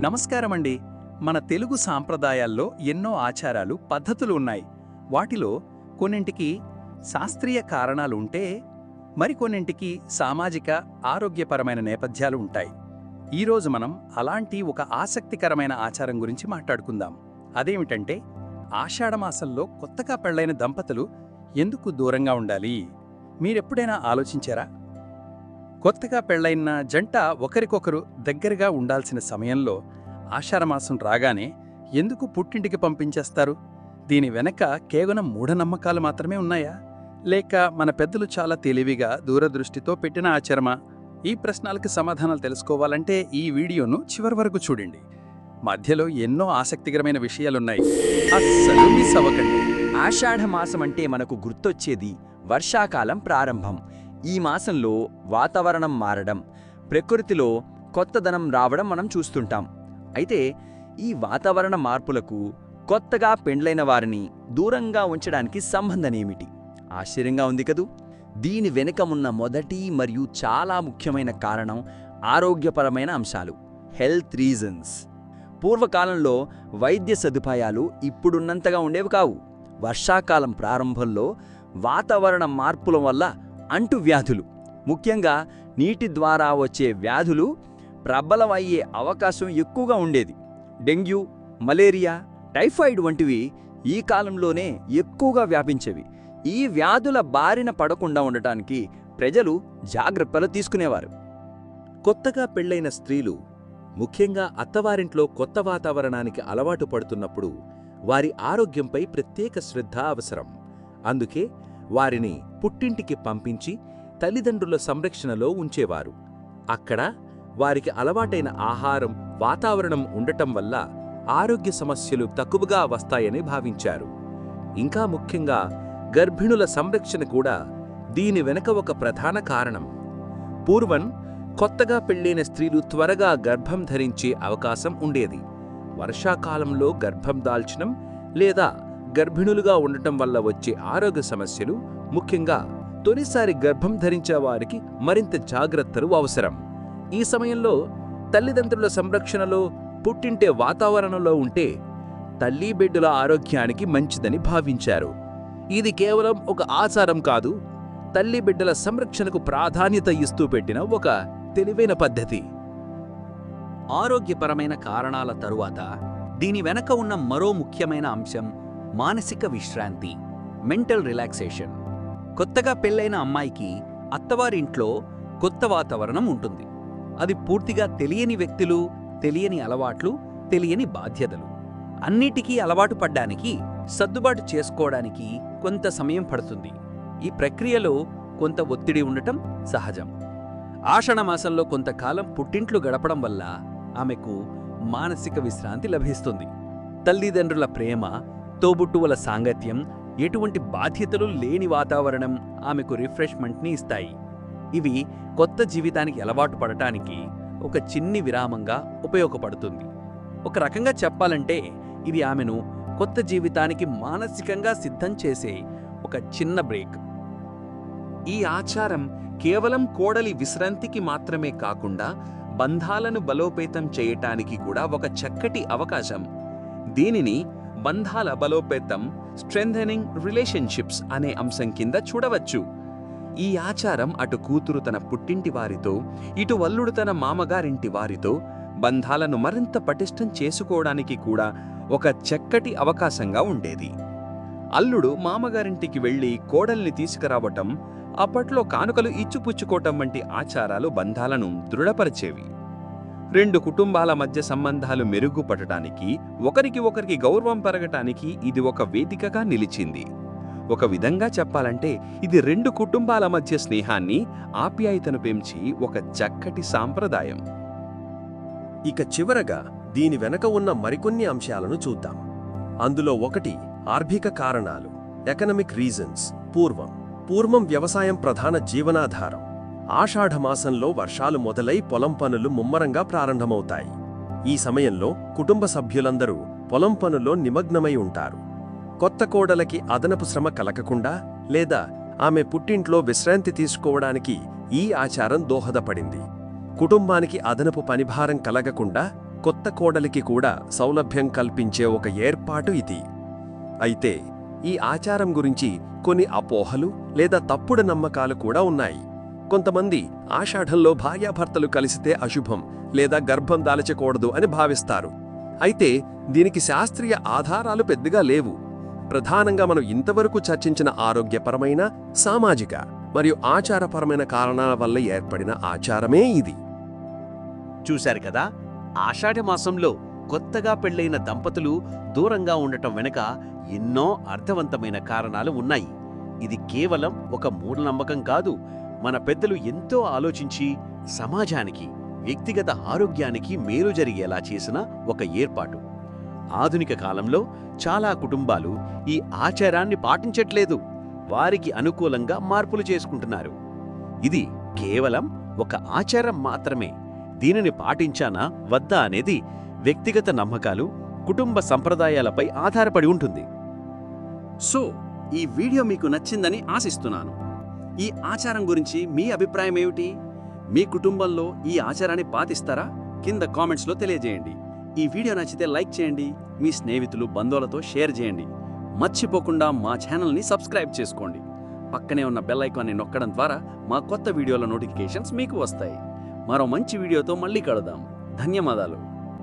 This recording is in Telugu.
నమస్కారమండి. మన తెలుగు సాంప్రదాయాల్లో ఎన్నో ఆచారాలు పద్ధతులు ఉన్నాయి. వాటిలో కొన్నింటికి శాస్త్రీయ కారణాలు ఉంటే మరికొన్నింటికి సామాజిక ఆరోగ్యపరమైన నేపథ్యాలు ఉంటాయి. ఈరోజు మనం అలాంటి ఒక ఆసక్తికరమైన ఆచారం గురించి మాట్లాడుకుందాం. అదేమిటంటే ఆషాఢమాసంలో కొత్తగా పెళ్ళైన దంపతులు ఎందుకు దూరంగా ఉండాలి? మీరెప్పుడైనా ఆలోచించారా? కొత్తగా పెళ్ళైన జంట ఒకరికొకరు దగ్గరగా ఉండాల్సిన సమయంలో ఆషాఢమాసం రాగానే ఎందుకు పుట్టింటికి పంపించేస్తారు? దీని వెనక కేవలం మూఢనమ్మకాలు మాత్రమే ఉన్నాయా? లేక మన పెద్దలు చాలా తెలివిగా దూరదృష్టితో పెట్టిన ఆచరమా? ఈ ప్రశ్నలకు సమాధానాలు తెలుసుకోవాలంటే ఈ వీడియోను చివరి వరకు చూడండి. మధ్యలో ఎన్నో ఆసక్తికరమైన విషయాలున్నాయి. అస్సలు మిస్ అవ్వకండి. ఆషాఢ మాసం అంటే మనకు గుర్తొచ్చేది వర్షాకాలం ప్రారంభం. ఈ మాసంలో వాతావరణం మారడం ప్రకృతిలో కొత్తదనం రావడం మనం చూస్తుంటాం. అయితే ఈ వాతావరణ మార్పులకు కొత్తగా పెండ్లైన వారిని దూరంగా ఉంచడానికి సంబంధనేమిటి ఆశ్చర్యంగా ఉంది కదూ! దీని వెనుకమున్న ఉన్న మొదటి మరియు చాలా ముఖ్యమైన కారణం ఆరోగ్యపరమైన అంశాలు హెల్త్ రీజన్స్. పూర్వకాలంలో వైద్య సదుపాయాలు ఇప్పుడున్నంతగా ఉండేవి కావు. వర్షాకాలం ప్రారంభంలో వాతావరణ మార్పుల వల్ల అంటువ్యాధులు ముఖ్యంగా నీటి ద్వారా వచ్చే వ్యాధులు ప్రబలమయ్యే అవకాశం ఎక్కువగా ఉండేది. డెంగ్యూ మలేరియా టైఫాయిడ్ వంటివి ఈ కాలంలోనే ఎక్కువగా వ్యాపించేవి. ఈ వ్యాధుల బారిన పడకుండా ఉండటానికి ప్రజలు జాగ్రత్తలు తీసుకునేవారు. కొత్తగా పెళ్ళైన స్త్రీలు ముఖ్యంగా అత్తవారింట్లో కొత్త వాతావరణానికి అలవాటు పడుతున్నప్పుడు వారి ఆరోగ్యంపై ప్రత్యేక శ్రద్ధ అవసరం. అందుకే వారిని పుట్టింటికి పంపించి తల్లిదండ్రుల సంరక్షణలో ఉంచేవారు. అక్కడ వారికి అలవాటైన ఆహారం వాతావరణం ఉండటం వల్ల ఆరోగ్య సమస్యలు తక్కువగా వస్తాయని భావించారు. ఇంకా ముఖ్యంగా గర్భిణుల సంరక్షణ కూడా దీని వెనక ఒక ప్రధాన కారణం. పూర్వం కొత్తగా పెళ్ళైన స్త్రీలు త్వరగా గర్భం ధరించే అవకాశం ఉండేది. వర్షాకాలంలో గర్భం దాల్చడం లేదా గర్భిణులుగా ఉండటం వల్ల వచ్చే ఆరోగ్య సమస్యలు ముఖ్యంగా తొలిసారి గర్భం ధరించే వారికి మరింత జాగ్రత్తలు అవసరం. ఈ సమయంలో తల్లిదండ్రుల సంరక్షణలో పుట్టింటే వాతావరణంలో ఉంటే తల్లి బిడ్డల ఆరోగ్యానికి మంచిదని భావించారు. ఇది కేవలం ఒక ఆచారం కాదు తల్లి బిడ్డల సంరక్షణకు ప్రాధాన్యత ఇస్తూ పెట్టిన ఒక తెలివైన పద్ధతి. ఆరోగ్యపరమైన కారణాల తరువాత దీని వెనక ఉన్న మరో ముఖ్యమైన అంశం మానసిక విశ్రాంతి మెంటల్ రిలాక్సేషన్. కొత్తగా పెళ్ళైన అమ్మాయికి అత్తవారింట్లో కొత్త వాతావరణం ఉంటుంది. అది పూర్తిగా తెలియని వ్యక్తులు తెలియని అలవాట్లు తెలియని బాధ్యతలు. అన్నిటికీ అలవాటు పడ్డానికి సర్దుబాటు చేసుకోవడానికి కొంత సమయం పడుతుంది. ఈ ప్రక్రియలో కొంత ఒత్తిడి ఉండటం సహజం. ఆషాఢమాసంలో కొంతకాలం పుట్టింట్లు గడపడం వల్ల ఆమెకు మానసిక విశ్రాంతి లభిస్తుంది. తల్లిదండ్రుల ప్రేమ తోబుట్టువుల సాంగత్యం ఎటువంటి బాధ్యతలు లేని వాతావరణం ఆమెకు రిఫ్రెష్మెంట్ని ఇస్తాయి. ఇవి కొత్త జీవితానికి అలవాటు పడటానికి ఒక చిన్ని విరామంగా ఉపయోగపడుతుంది. ఒక రకంగా చెప్పాలంటే ఇది ఆమెను కొత్త జీవితానికి మానసికంగా సిద్ధం చేసే ఒక చిన్న బ్రేక్. ఈ ఆచారం కేవలం కోడలి విశ్రాంతికి మాత్రమే కాకుండా బంధాలను బలోపేతం చేయటానికి కూడా ఒక చక్కటి అవకాశం. దీనిని బంధాల బలోపేతం స్ట్రెంథెనింగ్ రిలేషన్షిప్స్ అనే అంశం కింద చూడవచ్చు. ఈ ఆచారం అటు కూతురు తన పుట్టింటి వారితో ఇటు వల్లుడు తన మామగారింటి వారితో బంధాలను మరింత పటిష్టం చేసుకోవడానికి కూడా ఒక చక్కటి అవకాశంగా ఉండేది. అల్లుడు మామగారింటికి వెళ్ళి కోడల్ని తీసుకురావటం అప్పట్లో కానుకలు ఇచ్చుపుచ్చుకోవటం వంటి ఆచారాలు బంధాలను దృఢపరిచేవి. రెండు కుటుంబాల మధ్య సంబంధాలు మెరుగుపడటానికి ఒకరికి ఒకరికి గౌరవం పెరగటానికి ఇది ఒక వేదికగా నిలిచింది. ఒక విధంగా చెప్పాలంటే ఇది రెండు కుటుంబాల మధ్య స్నేహాన్ని ఆప్యాయతను పెంచి ఒక చక్కటి సాంప్రదాయం. ఇక చివరగా దీని వెనక ఉన్న మరికొన్ని అంశాలను చూద్దాం. అందులో ఒకటి ఆర్థిక కారణాలు ఎకనమిక్ రీజన్స్ పూర్వం. పూర్వం వ్యవసాయం ప్రధాన జీవనాధారం. ఆషాఢమాసంలో వర్షాలు మొదలై పొలం పనులు ముమ్మరంగా ప్రారంభమవుతాయి. ఈ సమయంలో కుటుంబ సభ్యులందరూ పొలం పనుల్లో నిమగ్నమై ఉంటారు. కొత్త కోడలకి అదనపు శ్రమ కలగకుండా లేదా ఆమె పుట్టింట్లో విశ్రాంతి తీసుకోవడానికి ఈ ఆచారం దోహదపడింది. కుటుంబానికి అదనపు పనిభారం కలగకుండా కొత్త కోడలికి కూడా సౌలభ్యం కల్పించే ఒక ఏర్పాటు ఇది. అయితే ఈ ఆచారం గురించి కొన్ని అపోహలు లేదా తప్పుడు నమ్మకాలు కూడా ఉన్నాయి. కొంతమంది ఆషాఢంలో భార్యాభర్తలు కలిసితే అశుభం లేదా గర్భం దాల్చకూడదు అని భావిస్తారు. అయితే దీనికి శాస్త్రీయ ఆధారాలు పెద్దగా లేవు. ప్రధానంగా మనం ఇంతవరకు చర్చించిన ఆరోగ్యపరమైన సామాజిక మరియు ఆచారపరమైన కారణాల వల్ల ఏర్పడిన ఆచారమే ఇది. చూశారు కదా? ఆషాఢ మాసంలో కొత్తగా పెళ్ళైన దంపతులు దూరంగా ఉండటం వెనుక ఎన్నో అర్థవంతమైన కారణాలు ఉన్నాయి. ఇది కేవలం ఒక మూఢనమ్మకం కాదు మన పెద్దలు ఎంతో ఆలోచించి సమాజానికి వ్యక్తిగత ఆరోగ్యానికి మేలు జరిగేలా చేసిన ఒక ఏర్పాటు. ఆధునిక కాలంలో చాలా కుటుంబాలు ఈ ఆచారాన్ని పాటించట్లేదు. వారికి అనుకూలంగా మార్పులు చేసుకుంటున్నారు. ఇది కేవలం ఒక ఆచారం మాత్రమే. దీనిని పాటించానా వద్దా అనేది వ్యక్తిగత నమ్మకాలు కుటుంబ సంప్రదాయాలపై ఆధారపడి ఉంటుంది. సో ఈ వీడియో మీకు నచ్చిందని ఆశిస్తున్నాను. ఈ ఆచారం గురించి మీ అభిప్రాయం ఏమిటి? మీ కుటుంబంలో ఈ ఆచారాన్ని పాటిస్తారా? కింద కామెంట్స్లో తెలియజేయండి. ఈ వీడియో నచ్చితే లైక్ చేయండి. మీ స్నేహితులు బంధువులతో షేర్ చేయండి. మర్చిపోకుండా మా ఛానల్ని సబ్స్క్రైబ్ చేసుకోండి. పక్కనే ఉన్న బెల్ ఐకాన్ని నొక్కడం ద్వారా మా కొత్త వీడియోల నోటిఫికేషన్స్ మీకు వస్తాయి. మరో మంచి వీడియోతో మళ్ళీ కలుద్దాం. ధన్యవాదాలు.